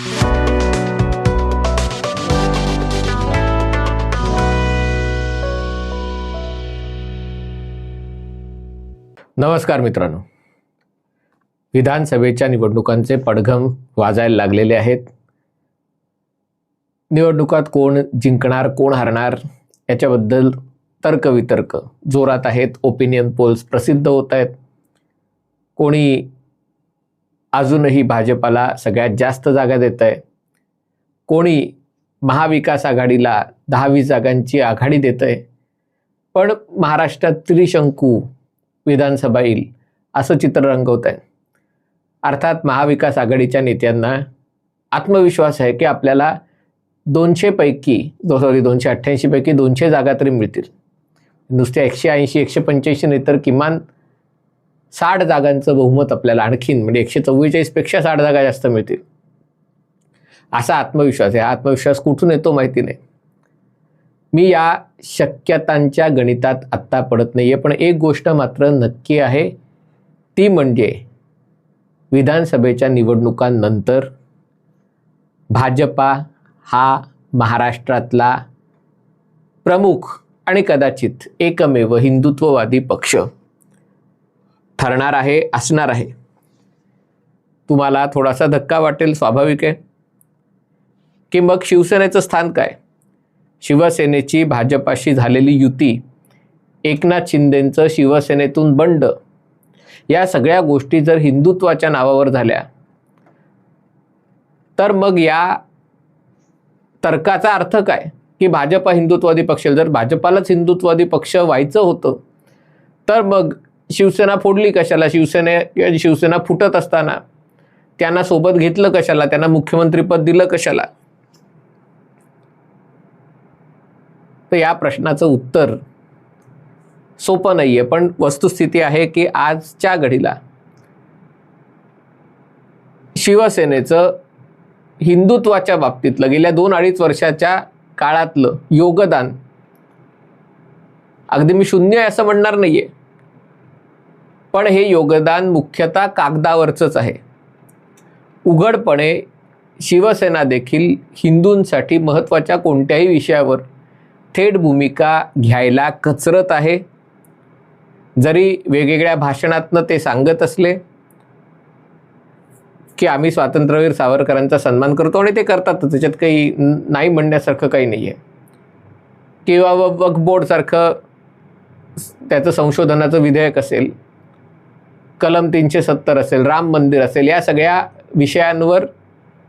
नमस्कार मित्रांनो. विधानसभेच्या निवडणुकांचे पडघम वाजायला लागलेले आहेत. निवडणुकात कोण जिंकणार कोण हरणार याच्याबद्दल तर्कवितर्क जोरात आहेत. ओपिनियन पोल्स प्रसिद्ध होत आहेत. कोणी अजूनही भाजपाला सगळ्यात जास्त जागा देत आहे. कोणी महाविकास आघाडीला दहावीस जागांची आघाडी देत आहे. पण महाराष्ट्रात त्रिशंकू विधानसभा येईल असं चित्र रंगवत आहे. अर्थात महाविकास आघाडीच्या नेत्यांना आत्मविश्वास आहे की आपल्याला दोनशेपैकी दो सॉरी दोनशे अठ्ठ्याऐंशीपैकी दोनशे जागा तरी मिळतील. नुसत्या एकशे ऐंशी एकशे पंच्याऐंशी नाही तर किमान साठ जागांचं बहुमत आपल्याला आणखीन म्हणजे एकशे चव्वेचाळीसपेक्षा साठ जागा जास्त मिळतील. असा आत्मविश्वास आहे. हा आत्मविश्वास कुठून येतो माहिती नाही. मी या शक्यतांच्या गणितात आत्ता पडत नाही आहे पण एक गोष्ट मात्र नक्की आहे. ती म्हणजे विधानसभेच्या निवडणुकांनंतर भाजपा हा महाराष्ट्रातला प्रमुख आणि कदाचित एकमेव हिंदुत्ववादी पक्ष ठरणार आहे असणार आहे. तुम्हाला थोडासा धक्का वाटेल स्वाभाविक आहे. की मग शिवसेनेचं स्थान काय? शिवसेनेची भाजपाशी झालेली युती एकनाथ शिंदेंचं शिवसेनेतून बंड या सगळ्या गोष्टी जर हिंदुत्वाच्या नावावर झाल्या तर मग या तर्काचा अर्थ काय? की भाजपा हिंदुत्ववादी पक्ष जर भाजपालाच हिंदुत्ववादी पक्ष व्हायचं होतं तर मग शिवसेना फोडली कशाला? शिवसेने शिवसेना फुटत असताना त्यांना सोबत घेतलं कशाला? त्यांना मुख्यमंत्रीपद दिलं कशाला? तर या प्रश्नाचं उत्तर सोपं नाही आहे पण वस्तुस्थिती आहे की आजच्या घडीला शिवसेनेचं हिंदुत्वाच्या बाबतीतलं गेल्या दोन अडीच वर्षाच्या काळातलं योगदान अगदी मी शून्य आहे असं म्हणणार नाही आहे पण हे योगदान मुख्यतः कागदावरचंच आहे. उघडपणे शिवसेना देखील हिंदूंसाठी महत्त्वाच्या कोणत्याही विषयावर थेट भूमिका घ्यायला कचरत आहे. जरी वेगवेगळ्या भाषणातनं ते सांगत असले की आम्ही स्वातंत्र्यवीर सावरकरांचा सन्मान करतो आणि ते करतात त्याच्यात काही नाही म्हणण्यासारखं काही नाही आहे किंवा व वक्फ बोर्डसारखं त्याचं संशोधनाचं विधेयक असेल कलम तीनशे सत्तर असेल राम मंदिर असेल या सगळ्या विषयांवर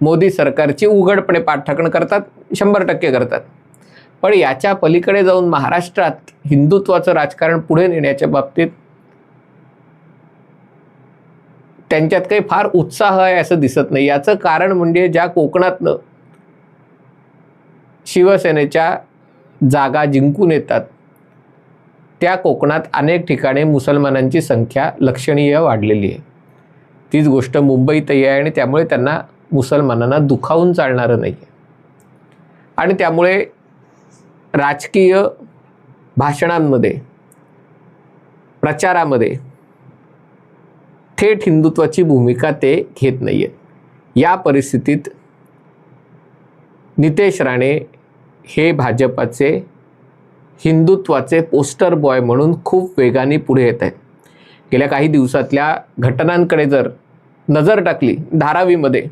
मोदी सरकारची उघडपणे पाठराखण करतात शंभर टक्के करतात. पण याच्या पलीकडे जाऊन महाराष्ट्रात हिंदुत्वाचं राजकारण पुढे नेण्याच्या बाबतीत त्यांच्यात काही फार उत्साह आहे असं दिसत नाही. याचं कारण म्हणजे ज्या कोकणातनं शिवसेनेच्या जागा जिंकून येतात त्या कोकणात अनेक ठिकाणी मुसलमानांची संख्या लक्षणीय वाढलेली आहे. तीच गोष्ट मुंबईतही आहे आणि त्यामुळे त्यांना मुसलमानांना दुखावून चालणारं नाही आहे. आणि त्यामुळे राजकीय भाषणांमध्ये प्रचारामध्ये थेट हिंदुत्वाची भूमिका ते घेत नाही आहेत. या परिस्थितीत नितेश राणे हे भाजपाचे हिंदुत्वाचे पोस्टर बॉय म्हणून खूप वेगाने पुढे येत आहेत. गेल्या काही दिवसातल्या घटनांकडे जर नजर टाकली धारावीमध्ये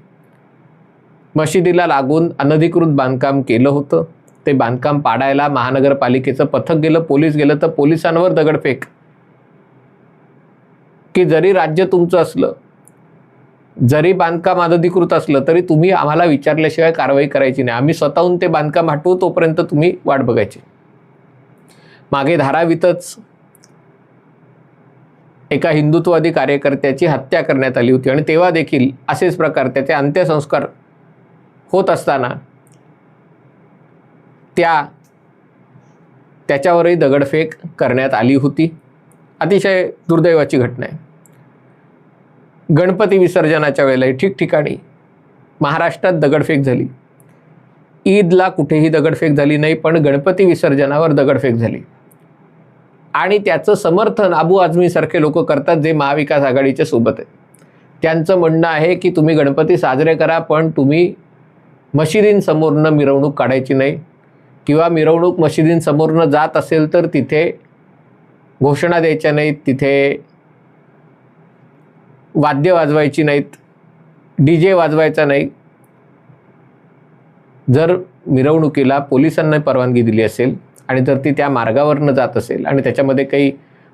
मशिदीला लागून अनधिकृत बांधकाम केलं होतं. ते बांधकाम पाडायला महानगरपालिकेचं पथक गेलं पोलीस गेलं तर पोलिसांवर दगडफेक. की जरी राज्य तुमचं असलं जरी बांधकाम अनधिकृत असलं तरी तुम्ही आम्हाला विचारल्याशिवाय कारवाई करायची नाही. आम्ही स्वतःहून ते बांधकाम हटवू तोपर्यंत तुम्ही वाट बघायची. मागे धारावीतच एका हिंदुत्ववादी कार्यकर्त्याची हत्या करण्यात आली होती. आणि तेव्हा देखील असेच प्रकार त्याचे अंत्यसंस्कार होत असताना त्या त्याच्यावरही दगडफेक करण्यात आली होती. अतिशय दुर्दैवाची घटना आहे. गणपती विसर्जनाच्या वेळेलाही ठिकठिकाणी महाराष्ट्रात दगडफेक झाली. ईदला कुठेही दगडफेक झाली नाही पण गणपती विसर्जनावर दगडफेक झाली. आणि त्याचं समर्थन अबू आझमीसारखे लोक करतात जे महाविकास आघाडीच्या सोबत आहेत. त्यांचं म्हणणं आहे की तुम्ही गणपती साजरे करा पण तुम्ही मशिदींसमोरनं मिरवणूक काढायची नाही. किंवा मिरवणूक मशिदींसमोरनं जात असेल तर तिथे घोषणा द्यायच्या नाहीत तिथे वाद्य वाजवायची नाहीत डी जे वाजवायचा नाही. जर मिरवणुकीला पोलिसांना परवानगी दिली असेल आणि जर ती त्या मार्गावरनं जात असेल आणि त्याच्यामध्ये काही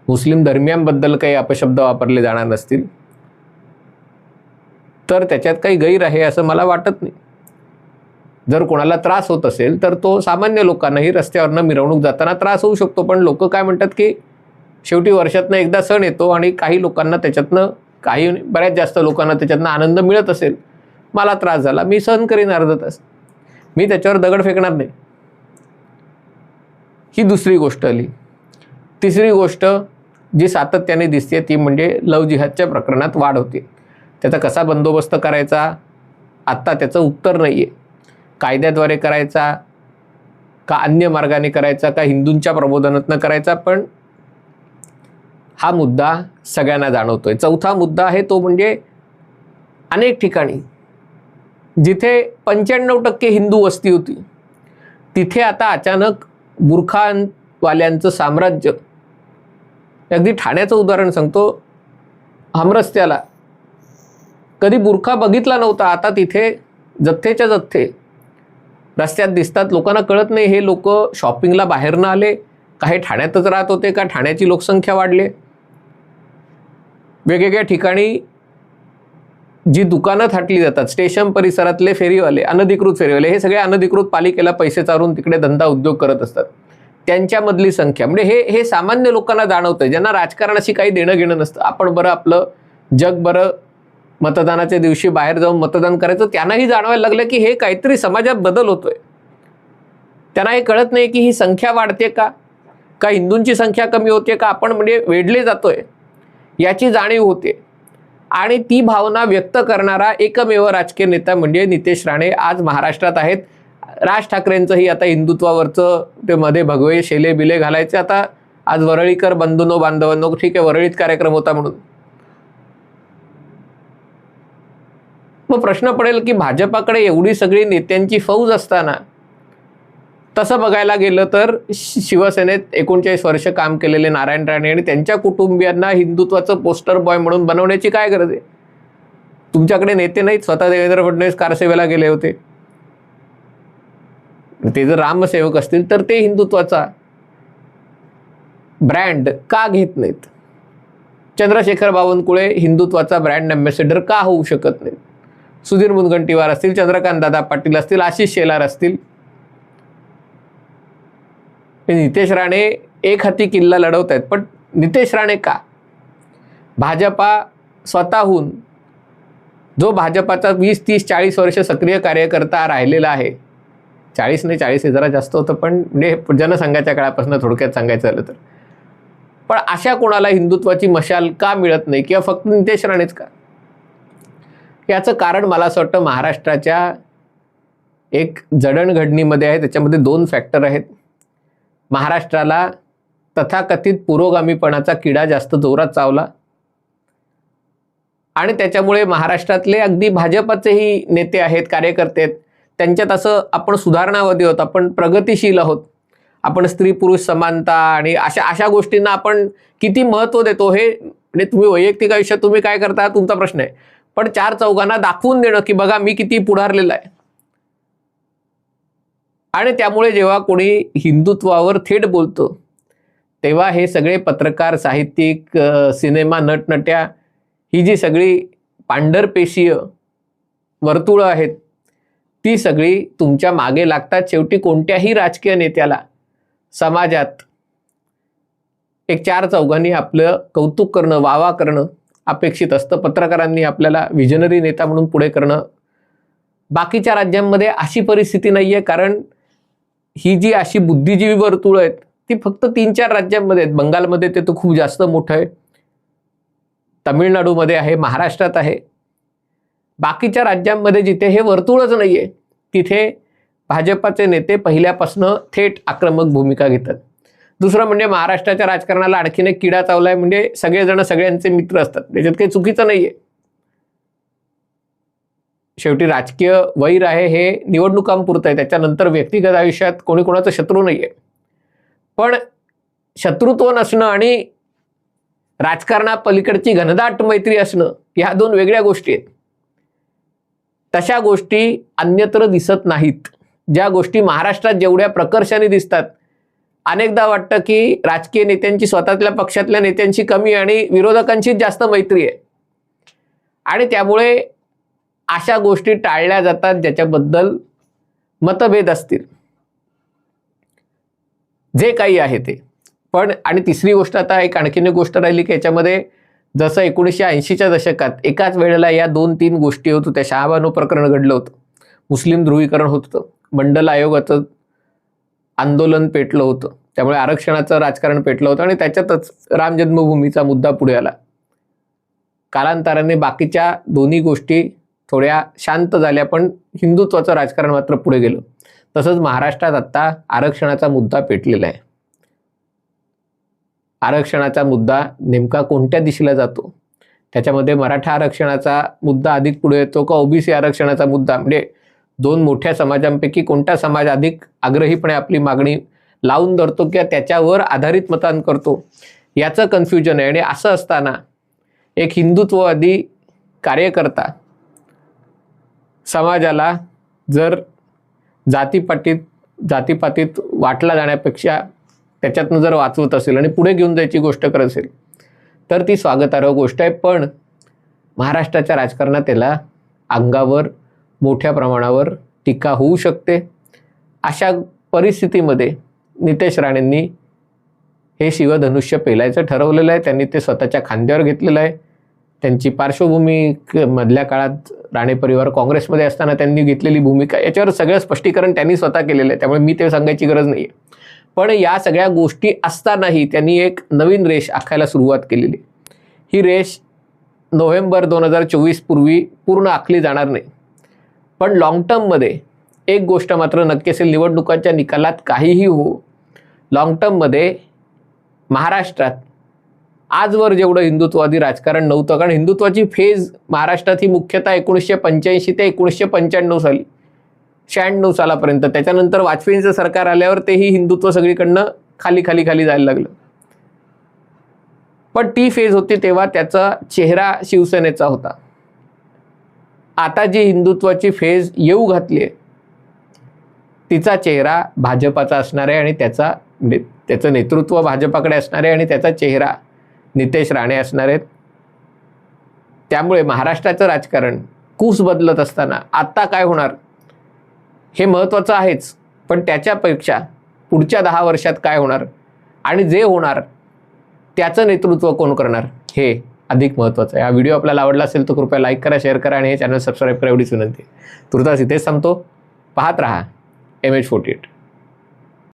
मुस्लिम धर्मियांबद्दल काही अपशब्द वापरले जाणार नसतील तर त्याच्यात काही गैर आहे असं मला वाटत नाही. जर कोणाला त्रास होत असेल तर तो सामान्य लोकांनाही रस्त्यावरनं मिरवणूक जाताना त्रास होऊ शकतो. पण लोक काय म्हणतात की शेवटी वर्षातनं एकदा सण येतो आणि काही लोकांना त्याच्यातनं काही बऱ्याच जास्त लोकांना त्याच्यातनं आनंद मिळत असेल. मला त्रास झाला मी सहन करीन अर्धा तास. मी त्याच्यावर दगड फेकणार नाही. ही दुसरी गोष्ट आली. तिसरी गोष्ट जी सातत्याने दिसते ती म्हणजे लव जिहादच्या प्रकरणात वाढ होते. त्याचा कसा बंदोबस्त करायचा? आत्ता त्याचं उत्तर नाही आहे कायद्याद्वारे करायचा? का अन्य मार्गाने करायचा? का हिंदूंच्या प्रबोधनातनं करायचा? पण हा मुद्दा सगळ्यांना जाणवतोय. चौथा मुद्दा आहे तो म्हणजे अनेक ठिकाणी जिथे पंच्याण्णव टक्के हिंदू वस्ती होती तिथे आता अचानक बुरखांवाल्यांचं साम्राज्य. अगदी ठाण्याचं उदाहरण सांगतो. हमरस्त्याला कधी बुरखा बघितला नव्हता आता तिथे जथ्थेच्या जथ्थे. रस्त्यात दिसतात लोकांना कळत नाही हे लोक शॉपिंगला बाहेरनं आले. काही ठाण्यातच राहत होते का? ठाण्याची लोकसंख्या वाढली. वेगवेगळ्या ठिकाणी जी दुकानं थाटली जातात स्टेशन परिसरातले फेरीवाले अनधिकृत फेरीवाले हे सगळे अनधिकृत पालिकेला पैसे चारून तिकडे धंदा उद्योग करत असतात. त्यांच्यामधली संख्या म्हणजे हे हे सामान्य लोकांना जाणवतं ज्यांना राजकारणाशी काही देणं घेणं नसतं. आपण बरं आपलं जग बरं मतदानाच्या दिवशी बाहेर जाऊन मतदान करायचं त्यांनाही जाणवायला लागलं की हे काहीतरी समाजात बदल होतोय. त्यांना हे कळत नाही की ही संख्या वाढते का? का हिंदूंची संख्या कमी होते का? आपण म्हणजे वेढले जातोय. याची जाणीव होते. आणि ती भावना व्यक्त करणारा एकमेव राजकीय नेता म्हणजे नितेश राणे आज महाराष्ट्रात आहेत. राज ठाकरेंचंही आता हिंदुत्वावरचं ते मध्ये भगवे शेले बिले घालायचे. आता आज वरळीकर बंधूनो बांधवांनो ठीक आहे वरळीत कार्यक्रम होता म्हणून. मग प्रश्न पडेल की भाजपाकडे एवढी सगळी नेत्यांची फौज असताना तसं बघायला गेलं तर शिवसेनेत एकोणचाळीस वर्ष काम केलेले नारायण राणे आणि त्यांच्या कुटुंबियांना हिंदुत्वाचं पोस्टर बॉय म्हणून बनवण्याची काय गरज आहे? तुमच्याकडे नेते नाहीत स्वतः देवेंद्र फडणवीस कारसेवेला गेले होते. ते जर रामसेवक असतील तर ते हिंदुत्वाचा ब्रँड का घेत नाहीत? चंद्रशेखर बावनकुळे हिंदुत्वाचा ब्रँड अँबॅसेडर का होऊ शकत नाहीत? सुधीर मुनगंटीवार असतील चंद्रकांत दादा पाटील असतील आशिष शेलार असतील नितेश राणे एक हाती किल्ला लढवत आहेत पण नितेश राणे का? भाजपा स्वतःहून जो भाजपाचा वीस तीस चाळीस वर्ष सक्रिय कार्यकर्ता राहिलेला आहे चाळीस नाही चाळीस हे जरा जास्त होतं पण म्हणजे जनसंघाच्या काळापासून थोडक्यात सांगायचं झालं तर. पण अशा कोणाला हिंदुत्वाची मशाल का मिळत नाही किंवा फक्त नितेश राणेच का? याचं कारण मला असं वाटतं महाराष्ट्राच्या एक जडणघडणीमध्ये आहे त्याच्यामध्ये दोन फॅक्टर आहेत. महाराष्ट्राला तथाकथित पुरोगामीपणाचा किडा जास्त जोरात चावला. आणि त्याच्यामुळे महाराष्ट्रातले अगदी भाजपचेही नेते आहेत कार्यकर्ते आहेत त्यांच्यात असं आपण सुधारणावादी आहोत आपण प्रगतिशील आहोत आपण स्त्री पुरुष समानता आणि अशा अशा गोष्टींना आपण किती महत्त्व देतो हे म्हणजे तुम्ही वैयक्तिक आयुष्यात तुम्ही काय करता तुमचा प्रश्न आहे. पण चार चौघांना दाखवून देणं की बघा मी किती पुढारलेला आहे. आणि त्यामुळे जेव्हा कोणी हिंदुत्वावर थेट बोलतो तेव्हा हे सगळे पत्रकार साहित्यिक सिनेमा नटनट्या ही जी सगळी पांढरपेशीय वर्तुळं आहेत ती सगळी तुमच्या मागे लागतात. शेवटी कोणत्याही राजकीय नेत्याला समाजात एक चार चौघांनी आपलं कौतुक करणं वावा करणं अपेक्षित असतं. पत्रकारांनी आपल्याला विजनरी नेता म्हणून पुढे करणं. बाकीच्या राज्यांमध्ये अशी परिस्थिती नाही आहे कारण ही जी अशी बुद्धिजीवी वर्तुळ आहेत ती फक्त तीन चार राज्यांमध्ये आहेत. बंगालमध्ये ते तर खूप जास्त मोठं आहे. तमिळनाडूमध्ये आहे महाराष्ट्रात आहे. बाकीच्या राज्यांमध्ये जिथे हे वर्तुळच नाही आहे तिथे भाजपाचे नेते पहिल्यापासनं थेट आक्रमक भूमिका घेतात. दुसरं म्हणजे महाराष्ट्राच्या राजकारणाला आणखीन एक किडा आहे म्हणजे सगळेजण सगळ्यांचे मित्र असतात. त्याच्यात काही चुकीचं नाही आहे शेवटी राजकीय वैर आहे हे निवडणुकांपुरतं आहे. त्याच्यानंतर व्यक्तिगत आयुष्यात कोणी कोणाचं शत्रू नाही आहे पण शत्रुत्व नसणं आणि राजकारणापलीकडची घनदाट मैत्री असणं ह्या दोन वेगळ्या गोष्टी आहेत. तशा गोष्टी अन्यत्र दिसत नाहीत. ज्या गोष्टी महाराष्ट्रात जेवढ्या प्रकर्षाने दिसतात अनेकदा वाटतं की राजकीय नेत्यांची स्वतःतल्या पक्षातल्या नेत्यांची कमी आणि विरोधकांचीच जास्त मैत्री आहे. आणि त्यामुळे अशा गोष्टी टाळल्या जातात ज्याच्याबद्दल मतभेद असतील. जे काही आहे ते. पण आणि तिसरी गोष्ट आता एक आणखीन एक गोष्ट राहिली की याच्यामध्ये जसं एकोणीसशे ऐंशीच्या दशकात एकाच वेळेला या दोन तीन गोष्टी होत होत्या. शहाबानो प्रकरण घडलं होतं. मुस्लिम ध्रुवीकरण होत होतं. मंडल आयोगाचं आंदोलन पेटलं होतं. त्यामुळे आरक्षणाचं राजकारण पेटलं होतं आणि त्याच्यातच राम जन्मभूमीचा मुद्दा पुढे आला. कालांतराने बाकीच्या दोन्ही गोष्टी थोड्या शांत झाल्या पण हिंदुत्वाचं राजकारण मात्र पुढे गेलं. तसंच महाराष्ट्रात आत्ता आरक्षणाचा मुद्दा पेटलेला आहे. आरक्षणाचा मुद्दा नेमका कोणत्या दिशेला जातो? त्याच्यामध्ये मराठा आरक्षणाचा मुद्दा अधिक पुढे येतो का ओबीसी आरक्षणाचा मुद्दा? म्हणजे दोन मोठ्या समाजांपैकी कोणता समाज अधिक आग्रहीपणे आपली मागणी लावून धरतो किंवा त्याच्यावर आधारित मतदान करतो? याचं कन्फ्युजन आहे. आणि असं असताना एक हिंदुत्ववादी कार्यकर्ता समाजाला जर जातीपाटीत जातीपातीत वाटला जाण्यापेक्षा त्याच्यातनं जर वाचवत असेल आणि पुढे घेऊन जायची गोष्ट करत असेल तर ती स्वागतार्ह गोष्ट आहे. पण महाराष्ट्राच्या राजकारणात त्याला अंगावर मोठ्या प्रमाणावर टीका होऊ शकते. अशा परिस्थितीमध्ये नितेश राणेंनी हे शिवधनुष्य पेलायचं ठरवलेलं आहे. त्यांनी ते स्वतःच्या खांद्यावर घेतलेलं आहे. त्यांची पार्श्वभूमी क- मधल्या काळात राणे परिवार काँग्रेसमध्ये असताना त्यांनी घेतलेली भूमिका याच्यावर सगळं स्पष्टीकरण त्यांनी स्वतः केलेलं आहे. त्यामुळे मी ते सांगायची गरज नाही आहे पण या सगळ्या गोष्टी असतानाही त्यांनी एक नवीन रेष आखायला सुरुवात केलेली ही रेष नोव्हेंबर दोन हजार चोवीस पूर्वी पूर्ण आखली जाणार नाही. पण लाँग टर्ममध्ये एक गोष्ट मात्र नक्की असेल निवडणुकांच्या निकालात काहीही हो लाँग टर्ममध्ये महाराष्ट्रात आजवर जेवढं हिंदुत्ववादी राजकारण नव्हतं कारण हिंदुत्वाची फेज महाराष्ट्रात ही मुख्यतः एकोणीसशे पंच्याऐंशी ते एकोणीसशे पंच्याण्णव साली शहाण्णव सालापर्यंत. त्याच्यानंतर वाजपेयींचं सरकार आल्यावर तेही हिंदुत्व सगळीकडनं खाली खाली खाली जायला लागलं. पण ती फेज होती तेव्हा त्याचा चेहरा शिवसेनेचा होता. आता जी हिंदुत्वाची फेज येऊ घातली आहे तिचा चेहरा भाजपाचा असणार आहे आणि त्याचा ने त्याचं नेतृत्व भाजपाकडे असणार आहे आणि त्याचा चेहरा नितेश राणे असणार आहेत. त्यामुळे महाराष्ट्राचं राजकारण कूस बदलत असताना आत्ता काय होणार? हे महत्त्वाचं आहेच. पण त्याच्यापेक्षा पुढच्या दहा वर्षात काय होणार? आणि जे होणार त्याचं नेतृत्व कोण करणार? हे अधिक महत्त्वाचं आहे. हा व्हिडिओ आपल्याला आवडला असेल तर कृपया लाईक करा शेअर करा आणि हे चॅनल सबस्क्राईब करा एवढीच विनंती. तुर्तास इथेच सांगतो पाहत रहा. M H forty eight